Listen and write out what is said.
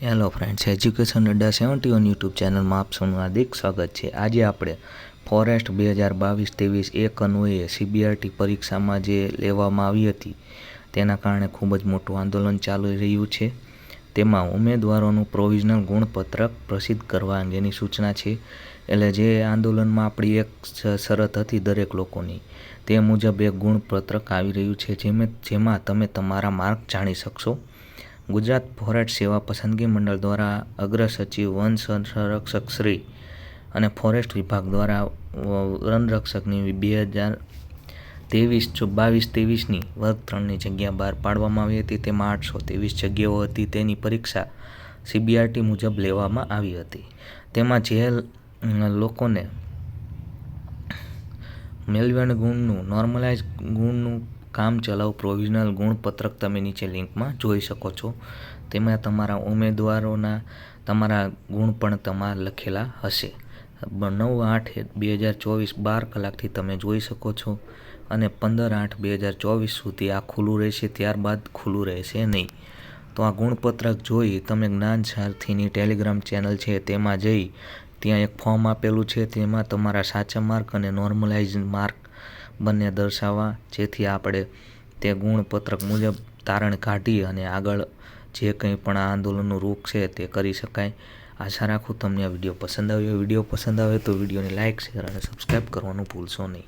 Hello friends education Adda seventy one YouTube ચેનલમાં આપ સૌનું હાર્દિક સ્વાગત છે. આજે આપણે ફોરેસ્ટ બે હજાર બાવીસ ત્રેવીસ એક અન્વયે સીબીઆરટી પરીક્ષામાં જે લેવામાં આવી હતી, તેના કારણે ખૂબ જ મોટું આંદોલન ચાલી રહ્યું છે. તેમાં ઉમેદવારોનું પ્રોવિઝનલ ગુણપત્રક પ્રસિદ્ધ કરવા અંગેની સૂચના છે. એટલે જે આંદોલનમાં આપણી એક શરત હતી દરેક લોકોની, તે મુજબ એક ગુણપત્રક આવી રહ્યું છે. જેમાં જેમાં તમે તમારા માર્ક જાણી શકશો. ગુજરાત ફોરેસ્ટ સેવા પસંદગી મંડળ દ્વારા અગ્ર સચિવ વન સંરક્ષક શ્રી અને ફોરેસ્ટ વિભાગ દ્વારા વનરક્ષકની બે હજાર ત્રેવીસ બાવીસ ત્રેવીસની વર્ગ ત્રણની જગ્યા બહાર પાડવામાં આવી હતી. તેમાં આઠસો ત્રેવીસ જગ્યાઓ હતી. તેની પરીક્ષા સીબીઆરટી મુજબ લેવામાં આવી હતી. તેમાં જે લોકોને મેળવ્યા ગુણનું નોર્મલાઇઝ ગુણનું કામ ચલાવ પ્રોવિઝનલ ગુણપત્રક તમે નીચે લિંકમાં જોઈ શકો છો. તેમાં તમારા ઉમેદવારોના તમારા ગુણ પણ તમારા લખેલા હશે. નવ આઠ બે હજાર ચોવીસ બાર કલાકથી તમે જોઈ શકો છો અને પંદર આઠ બે હજાર ચોવીસ સુધી આ ખુલ્લું રહેશે, ત્યારબાદ ખુલ્લું રહેશે નહીં. તો આ ગુણપત્રક જોઈ તમે જ્ઞાન સારથીની ટેલિગ્રામ ચેનલ છે, તેમાં જઈ ત્યાં એક ફોર્મ આપેલું છે, તેમાં તમારા સાચા માર્ક અને નોર્મલાઇઝ માર્ક બંને દર્શાવવા, જેથી આપણે તે ગુણપત્રક મુજબ તારણ કાઢી અને આગળ જે કંઈ પણ આંદોલનનું રૂખ છે તે કરી શકાય. આશા રાખું તમને આ વીડિયો પસંદ આવ્યો. વીડિયો પસંદ આવે તો વિડીયોને લાઇક શેર અને સબસ્ક્રાઈબ કરવાનું ભૂલશો નહીં.